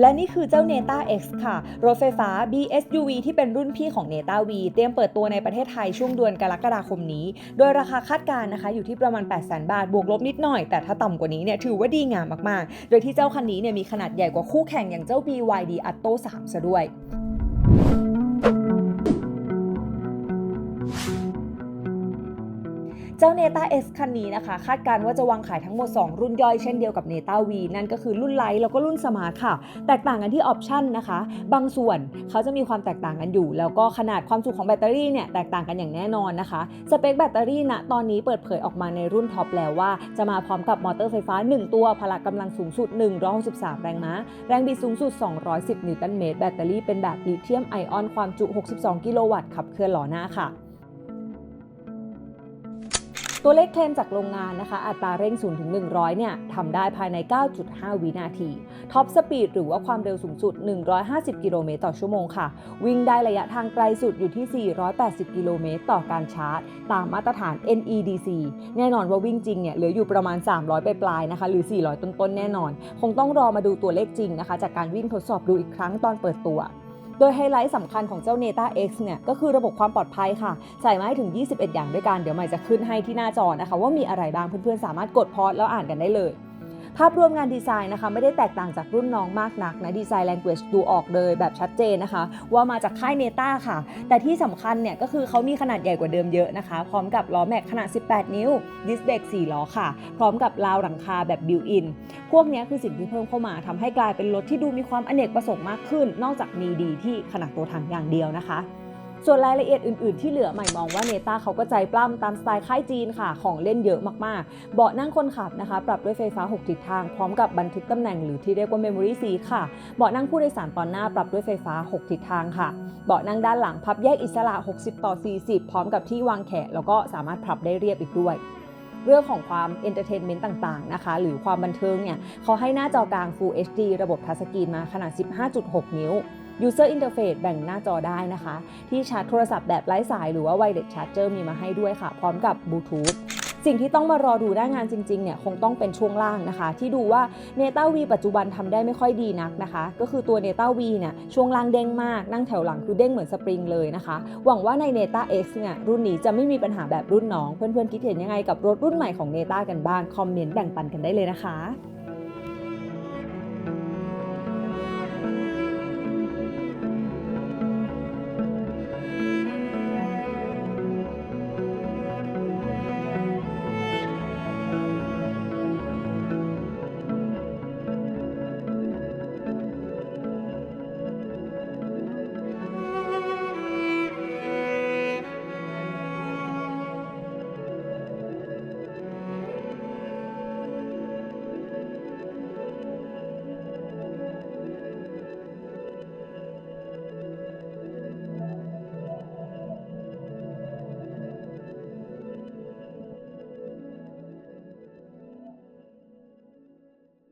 และนี่คือเจ้า Neta X ค่ะ รถไฟฟ้า BSUV ที่เป็นรุ่นพี่ของ Neta V เตรียมเปิดตัวในประเทศไทยช่วงเดือนกรกฎาคมนี้ โดยราคาคาดการณ์นะคะอยู่ที่ประมาณ 8 0 0 0 0 บาท บวกลบนิดหน่อย แต่ถ้าต่ำกว่านี้เนี่ยถือว่าดีงามมากๆ โดยที่เจ้าคันนี้เนี่ยมีขนาดใหญ่กว่าคู่แข่งอย่างเจ้า BYD Atto 3 ซะด้วย เจ้า Neta S คันนี้นะคะ คาดการณ์ว่าจะวางขายทั้งหมด 2 รุ่นย่อยเช่นเดียวกับ Neta V นั่นก็คือรุ่นไลท์แล้วก็รุ่นสมาร์ทค่ะ แตกต่างกันที่ออปชันนะคะ บางส่วนเขาจะมีความแตกต่างกันอยู่ แล้วก็ขนาดความจุของแบตเตอรี่เนี่ยแตกต่างกันอย่างแน่นอนนะคะ สเปคแบตเตอรี่ณตอนนี้เปิดเผยออกมาในรุ่นท็อปแล้วว่าจะมาพร้อมกับมอเตอร์ไฟฟ้า 1 ตัวพละกำลังสูงสุด 163 แรงม้า แรงบิดสูงสุด 210 นิวตันเมตร แบตเตอรี่เป็นแบบลิเธียมไอออนความจุ 62 กิโลวัตต์ขับเคลื่อนล้อหน้าค่ะ ตัวเลขเคลมจากโรงงานนะคะ อัตราเร่ง0ถึง100 เนี่ยทำได้ภายใน 9.5 วินาที ท็อปสปีดหรือว่าความเร็วสูงสุด 150 กิโลเมตรต่อชั่วโมงค่ะ วิ่งได้ระยะทางไกลสุดอยู่ที่ 480 กิโลเมตรต่อการชาร์จ ตามมาตรฐาน NEDC แน่นอนว่าวิ่งจริงเนี่ยเหลืออยู่ประมาณ 300 ไปปลายนะคะ หรือ 400 ต้นๆ แน่นอน คงต้องรอมาดูตัวเลขจริงนะคะ จากการวิ่งทดสอบดูอีกครั้งตอนเปิดตัว โดยไฮไลท์สำคัญของเจ้า Neta X เนี่ยก็คือระบบความปลอดภัยค่ะ ใส่มาให้ถึง 21 อย่างด้วยกัน เดี๋ยวใหม่จะขึ้นให้ที่หน้าจอนะคะ ว่ามีอะไรบ้างเพื่อนๆ สามารถกดพอสแล้วอ่านกันได้เลย ภาพรวมงานดีไซน์นะคะไม่ได้แตกต่างจากรุ่นน้องมากนักนะดีไซน์ language ดูออกเลยแบบชัดเจนนะคะ ว่ามาจากค่าย Neta ค่ะ แต่ที่สำคัญเนี่ยก็คือเขามีขนาดใหญ่กว่าเดิมเยอะนะคะ พร้อมกับล้อแม็กขนาด 18 นิ้วดิสเบรก4ล้อค่ะ พร้อมกับราวหลังคาแบบบิวอินพวกนี้คือสิ่งที่เพิ่มเข้ามาทำให้กลายเป็นรถที่ดูมีความอเนกประสงค์มากขึ้น นอกจากมีดีที่ขนาดตัวถังอย่างเดียวนะคะ ส่วนรายละเอียดอื่นๆ ที่เหลือใหม่มองว่าเนต้าเขาก็ใจปล้ำตามสไตล์ค่ายจีนค่ะ ของเล่นเยอะมากๆ เบาะนั่งคนขับนะคะ ปรับด้วยไฟฟ้า 6 ทิศทาง พร้อมกับบันทึกตำแหน่งหรือที่เรียกว่า Memory Seat ค่ะ เบาะนั่งผู้โดยสารตอนหน้าปรับด้วยไฟฟ้า 6 ทิศทางค่ะ เบาะนั่งด้านหลังพับแยกอิสระ 60 ต่อ 40 พร้อมกับที่วางแขนแล้วก็สามารถพับได้เรียบอีกด้วยเรื่องของความเอนเตอร์เทนเมนต์ต่างๆนะคะ หรือความบันเทิงเนี่ยเขาให้หน้าจอกลาง Full HD ระบบทัชสกรีนมาขนาด 15.6 นิ้ว User Interface แบ่งหน้าจอได้นะคะ ที่ชาร์จโทรศัพท์แบบไร้สายหรือว่า Wireless Charger มีมาให้ด้วยค่ะ พร้อมกับบลูทูธสิ่งที่ต้องมารอดูหน้างานจริงๆ เนี่ยคงต้องเป็นช่วงล่างนะคะ ที่ดูว่า Neta V ปัจจุบันทำได้ไม่ค่อยดีนักนะคะ ก็คือตัว Neta V เนี่ยช่วงล่างเด้งมาก นั่งแถวหลังคือเด้งเหมือนสปริงเลยนะคะ หวังว่าใน Neta X เนี่ยรุ่นนี้จะไม่มีปัญหาแบบรุ่นน้อง เพื่อนๆคิดเห็นยังไงกับรถรุ่นใหม่ของ Neta กันบ้าง คอมเมนต์แบ่งปันกันได้เลยนะคะ